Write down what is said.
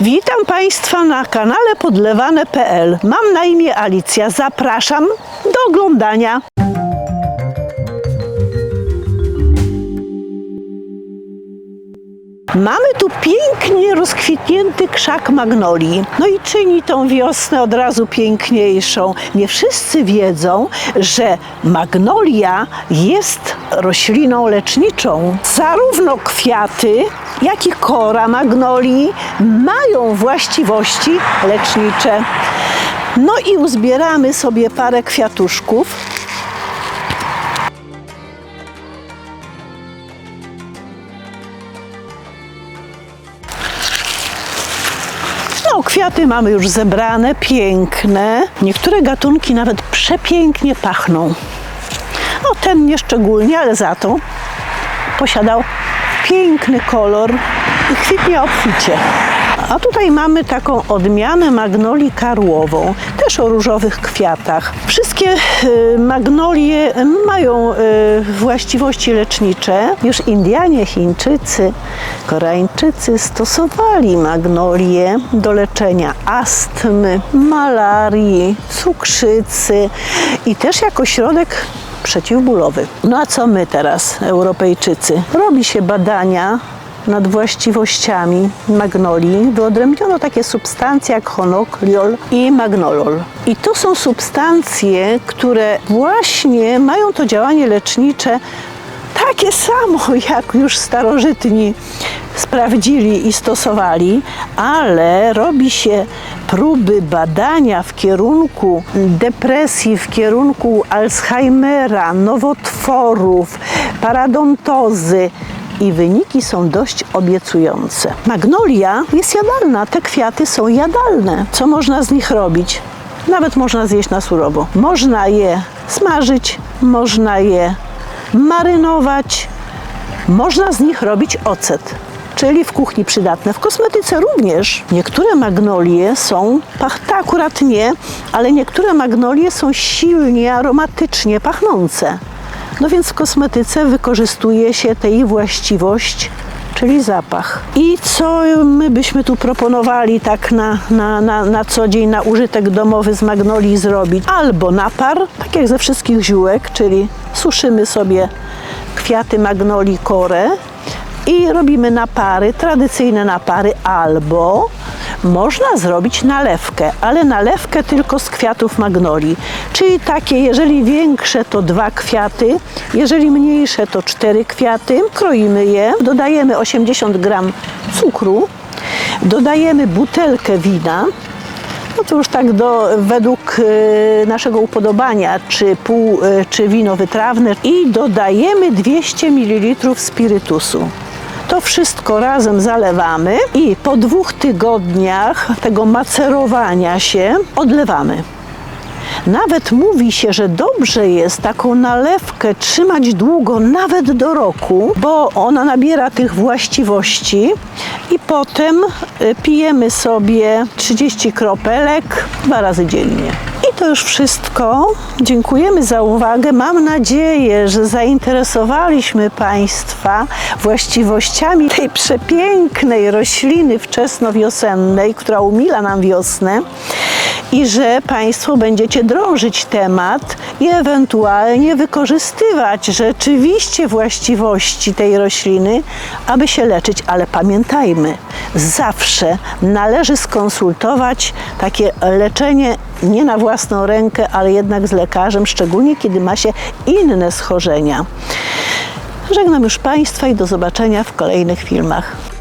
Witam Państwa na kanale podlewane.pl. Mam na imię Alicja. Zapraszam do oglądania. Mamy tu pięknie rozkwitnięty krzak magnolii. No i czyni tą wiosnę od razu piękniejszą. Nie wszyscy wiedzą, że magnolia jest rośliną leczniczą. Zarówno kwiaty, jak i kora magnolii mają właściwości lecznicze. No i uzbieramy sobie parę kwiatuszków. No, kwiaty mamy już zebrane, piękne. Niektóre gatunki nawet przepięknie pachną. No, ten nie szczególnie, ale za to posiadał piękny kolor i kwitnie obficie. A tutaj mamy taką odmianę magnolii karłową, też o różowych kwiatach. Wszystkie y, magnolie mają y, właściwości lecznicze. Już Indianie, Chińczycy, Koreańczycy stosowali magnolie do leczenia astmy, malarii, cukrzycy i też jako środek przeciwbólowy. No a co my teraz, Europejczycy? Robi się badania nad właściwościami magnolii. Wyodrębniono takie substancje jak honokliol i magnolol. I to są substancje, które właśnie mają to działanie lecznicze takie samo, jak już starożytni sprawdzili i stosowali, ale robi się próby badania w kierunku depresji, w kierunku Alzheimera, nowotworów, paradontozy. I wyniki są dość obiecujące. Magnolia jest jadalna, te kwiaty są jadalne. Co można z nich robić? Nawet można zjeść na surowo. Można je smażyć, można je marynować, można z nich robić ocet, czyli w kuchni przydatne. W kosmetyce również. Niektóre magnolie są, pach, te akurat nie, ale niektóre magnolie są silnie aromatycznie pachnące. No więc w kosmetyce wykorzystuje się tej właściwość, czyli zapach. I co my byśmy tu proponowali tak na, na, na, na co dzień, na użytek domowy z magnolii zrobić? Albo napar, tak jak ze wszystkich ziółek, czyli suszymy sobie kwiaty magnolii korę i robimy napary, tradycyjne napary, albo można zrobić nalewkę, ale nalewkę tylko z kwiatów magnolii. Czyli takie, jeżeli większe to dwa kwiaty, jeżeli mniejsze to cztery kwiaty. Kroimy je, dodajemy 80 gram cukru, dodajemy butelkę wina, no to już tak do, według e, naszego upodobania, czy pół, e, czy wino wytrawne i dodajemy 200 ml spirytusu. To wszystko razem zalewamy i po dwóch tygodniach tego macerowania się odlewamy. Nawet mówi się, że dobrze jest taką nalewkę trzymać długo, nawet do roku, bo ona nabiera tych właściwości i potem y, pijemy sobie 30 kropelek dwa razy dziennie. I to już wszystko. Dziękujemy za uwagę. Mam nadzieję, że zainteresowaliśmy Państwa właściwościami tej przepięknej rośliny wczesnowiosennej, która umila nam wiosnę i że Państwo będziecie drążyć temat i ewentualnie wykorzystywać rzeczywiście właściwości tej rośliny, aby się leczyć. Ale pamiętajmy, zawsze należy skonsultować takie leczenie nie na własną rękę, ale jednak z lekarzem, szczególnie kiedy ma się inne schorzenia. Żegnam już Państwa i do zobaczenia w kolejnych filmach.